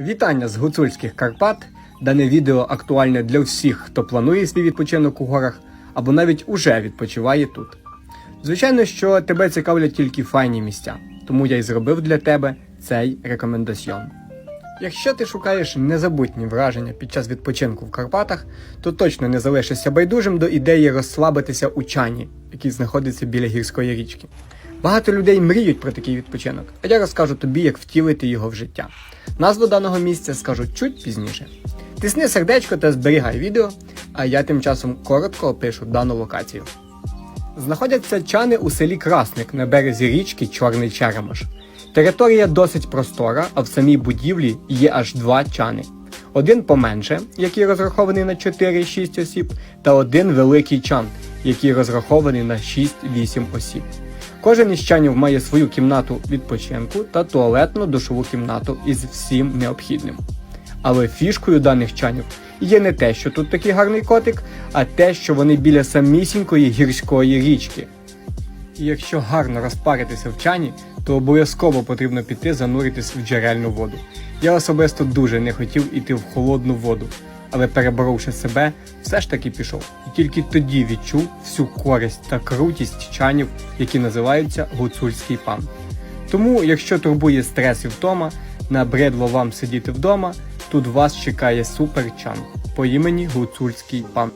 Вітання з гуцульських Карпат. Дане відео актуальне для всіх, хто планує свій відпочинок у горах або навіть уже відпочиває тут. Звичайно, що тебе цікавлять тільки файні місця, тому я й зробив для тебе цей рекомендаціон. Якщо ти шукаєш незабутні враження під час відпочинку в Карпатах, то точно не залишишся байдужим до ідеї розслабитися у чані, який знаходиться біля гірської річки. Багато людей мріють про такий відпочинок, а я розкажу тобі, як втілити його в життя. Назву даного місця скажу чуть пізніше. Тисни сердечко та зберігай відео, а я тим часом коротко опишу дану локацію. Знаходяться чани у селі Красник на березі річки Чорний Черемош. Територія досить простора, а в самій будівлі є аж два чани. Один поменше, який розрахований на 4-6 осіб, та один великий чан, який розрахований на 6-8 осіб. Кожен із чанів має свою кімнату відпочинку та туалетну душову кімнату із всім необхідним. Але фішкою даних чанів є не те, що тут такий гарний котик, а те, що вони біля самісінької гірської річки. І якщо гарно розпаритися в чані, то обов'язково потрібно піти зануритись в джерельну воду. Я особисто дуже не хотів іти в холодну воду, але переборовши себе, все ж таки пішов. І тільки тоді відчув всю користь та крутість чанів, які називаються гуцульський пан. Тому, якщо турбує стрес і втома, набридло вам сидіти вдома, тут вас чекає супер чан по імені Гуцульський пан.